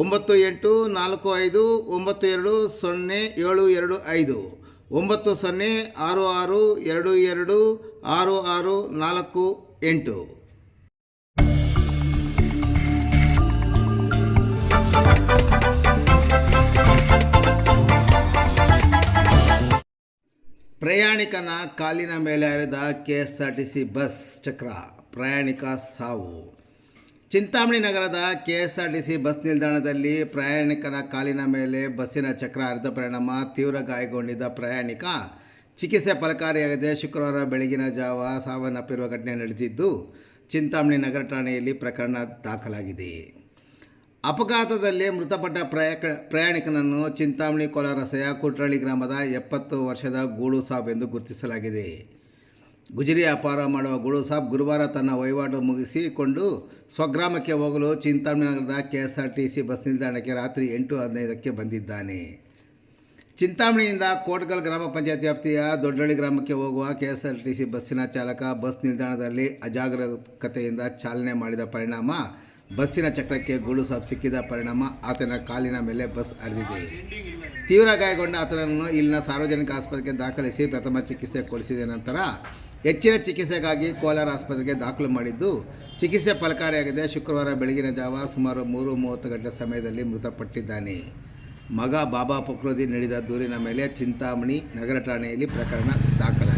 ಒಂಬತ್ತು ಎಂಟು ನಾಲ್ಕು ಐದು ಒಂಬತ್ತು ಎರಡು ಸೊನ್ನೆ ಏಳು ಎರಡು ಐದು. ಒಂಬತ್ತು ಸೊನ್ನೆ ಆರು ಆರು ಎರಡು ಎರಡು ಆರು ಆರು ನಾಲ್ಕು ಎಂಟು. ಪ್ರಯಾಣಿಕನ ಕಾಲಿನ ಮೇಲೆ ಹರಿದ K S R T C bus ಚಕ್ರ, ಪ್ರಯಾಣಿಕ ಸಾವು. ಚಿಂತಾಮಣಿ ನಗರದ ಕೆ ಬಸ್ ನಿಲ್ದಾಣದಲ್ಲಿ ಪ್ರಯಾಣಿಕರ ಕಾಲಿನ ಮೇಲೆ ಬಸ್ಸಿನ ಚಕ್ರ ಹರಿದ ಪರಿಣಾಮ ತೀವ್ರ ಗಾಯಗೊಂಡಿದ್ದ ಪ್ರಯಾಣಿಕ. ಚಿಕಿತ್ಸೆ ಫಲಕಾರಿಯಾಗದೆ ಶುಕ್ರವಾರ ಬೆಳಗಿನ ಜಾವ ಸಾವನ್ನಪ್ಪಿರುವ ಘಟನೆ ನಡೆದಿದ್ದು, ಚಿಂತಾಮಣಿ ನಗರ ಠಾಣೆಯಲ್ಲಿ ಪ್ರಕರಣ ದಾಖಲಾಗಿದೆ. ಅಪಘಾತದಲ್ಲಿ ಮೃತಪಟ್ಟ ಪ್ರಯಾಕ, ಪ್ರಯಾಣಿಕನನ್ನು ಚಿಂತಾಮಣಿ ಕೋಲಾರಸೆಯ ಕುಟ್ರಳ್ಳಿ ಗ್ರಾಮದ ಎಪ್ಪತ್ತು ವರ್ಷದ ಗೂಡು ಸಾಬ್ ಎಂದು ಗುರುತಿಸಲಾಗಿದೆ. ಗುಜರಿ ವ್ಯಾಪಾರ ಮಾಡುವ ಗುರು ಸಾಬ್ ಗುರುವಾರ ತನ್ನ ವಹಿವಾಟು ಮುಗಿಸಿಕೊಂಡು ಸ್ವಗ್ರಾಮಕ್ಕೆ ಹೋಗಲು ಚಿಂತಾಮಣಿ ನಗರದ K S R T C bus ನಿಲ್ದಾಣಕ್ಕೆ ರಾತ್ರಿ ಎಂಟು ಹದಿನೈದಕ್ಕೆ ಬಂದಿದ್ದಾನೆ. ಚಿಂತಾಮಣಿಯಿಂದ ಕೋಟ್ಗಲ್ ಗ್ರಾಮ ಪಂಚಾಯತ್ ವ್ಯಾಪ್ತಿಯ ದೊಡ್ಡಳ್ಳಿ ಗ್ರಾಮಕ್ಕೆ ಹೋಗುವ K S R T C ಬಸ್ಸಿನ ಚಾಲಕ ಬಸ್ ನಿಲ್ದಾಣದಲ್ಲಿ ಅಜಾಗರೂಕತೆಯಿಂದ ಚಾಲನೆ ಮಾಡಿದ ಪರಿಣಾಮ, ಬಸ್ಸಿನ ಚಕ್ರಕ್ಕೆ ಗೂಡು ಸಾಬ್ ಸಿಕ್ಕಿದ ಪರಿಣಾಮ, ಆತನ ಕಾಲಿನ ಮೇಲೆ ಬಸ್ ಹರಿದಿದೆ. ತೀವ್ರ ಗಾಯಗೊಂಡ ಆತನನ್ನು ಇಲ್ಲಿನ ಸಾರ್ವಜನಿಕ ಆಸ್ಪತ್ರೆಗೆ ದಾಖಲಿಸಿ ಪ್ರಥಮ ಚಿಕಿತ್ಸೆ ಕೊಡಿಸಿದ ನಂತರ ಹೆಚ್ಚಿನ ಚಿಕಿತ್ಸೆಗಾಗಿ ಕೋಲಾರ ಆಸ್ಪತ್ರೆಗೆ ದಾಖಲು ಮಾಡಿದ್ದು, ಚಿಕಿತ್ಸೆ ಫಲಕಾರಿಯಾಗಿದೆ. ಶುಕ್ರವಾರ ಬೆಳಗಿನ ಜಾವ ಸುಮಾರು ಮೂರು ಮೂವತ್ತು ಗಂಟೆ ಸಮಯದಲ್ಲಿ ಮೃತಪಟ್ಟಿದ್ದಾನೆ. ಮಗ ಬಾಬಾ ಪಕ್ರೋದಿ ನೀಡಿದ ದೂರಿನ ಮೇಲೆ ಚಿಂತಾಮಣಿ ನಗರ ಠಾಣೆಯಲ್ಲಿ ಪ್ರಕರಣ ದಾಖಲಾಗಿದೆ.